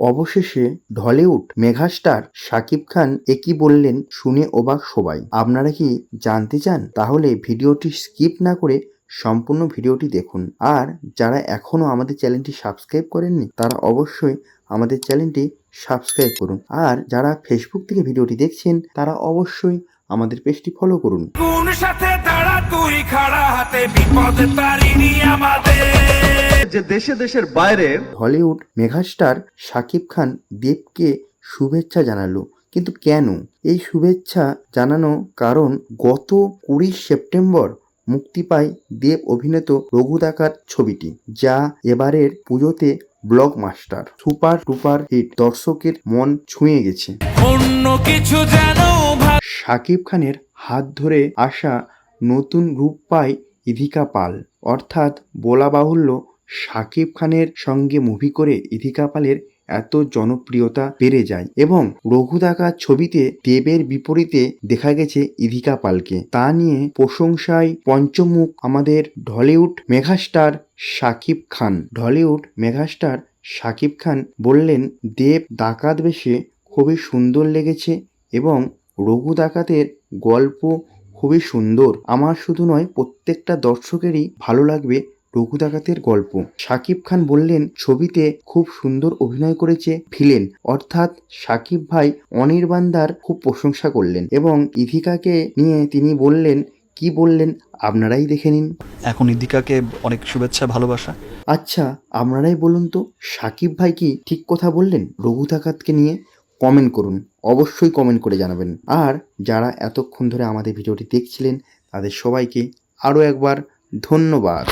অবশেষে ঢলিউড মেগাস্টার সাকিব খান একই বললেন শুনে অবাক সবাই। আপনারা কি জানতে চান? তাহলে ভিডিওটি স্কিপ না করে সম্পূর্ণ ভিডিওটি দেখুন। আর যারা এখনও আমাদের চ্যানেলটি সাবস্ক্রাইব করেননি, তারা অবশ্যই আমাদের চ্যানেলটি সাবস্ক্রাইব করুন। আর যারা ফেসবুক থেকে ভিডিওটি দেখছেন, তারা অবশ্যই আমাদের পেজটি ফলো করুন। কোন সাথে দাঁড়া তুই খাড়া হাতে, বিপদ তারিনি আমাদের যে দেশে দেশের বাইরে হলিউড মেগাস্টার শাকিব খান দেবকে শুভেচ্ছা জানালো। কিন্তু কেন? এই শুভেচ্ছা জানানো কারণ গত কুড়ি সেপ্টেম্বর মুক্তি পায় দেব অভিনীত রঘু ডাকাত ছবিটি যা এবারের পুজোতে block master super duper hit দর্শকের মন ছুঁয়ে গেছে। অন্য কিছু ভাব শাকিব খানের হাত ধরে আসা নতুন রূপ পায় ইধিকা পাল অর্থাৎ বলা বাহুল্য শাকিব খানের সঙ্গে মুভি করে ইধিকা পালের এত জনপ্রিয়তা বেড়ে যায় এবং রঘু ডাকাত ছবিতে দেবের বিপরীতে দেখা গেছে ইধিকা পালকে। তা নিয়ে প্রশংসায় পঞ্চমুখ আমাদের ঢলিউড মেঘাস্টার শাকিব খান। ঢলিউড মেঘাস্টার শাকিব খান বললেন, দেব ডাকাত বেশে খুবই সুন্দর লেগেছে এবং রঘু ডাকাতের গল্প খুবই সুন্দর। আমার শুধু নয়, প্রত্যেকটা দর্শকেরই ভালো লাগবে রঘু ডাকাতের গল্প। সাকিব খান বললেন ছবিতে খুব সুন্দর অভিনয় করেছে ভিলেন। অর্থাৎ সাকিব ভাই অনির্বাণদার খুব প্রশংসা করলেন এবং ইধিকাকে নিয়ে তিনি বললেন কি বললেন আপনারাই দেখে নিন। এখন ইদিকাকে অনেক শুভেচ্ছা ভালোবাসা। আচ্ছা আপনারাই বলুন তো সাকিব ভাই কি ঠিক কথা বললেন রঘু ডাকাতকে নিয়ে? কমেন্ট করুন অবশ্যই কমেন্ট করে জানাবেন। আর যারা এতক্ষণ ধরে আমাদের ভিডিওটি দেখছিলেন তাদের সবাইকে আরও একবার ধন্যবাদ।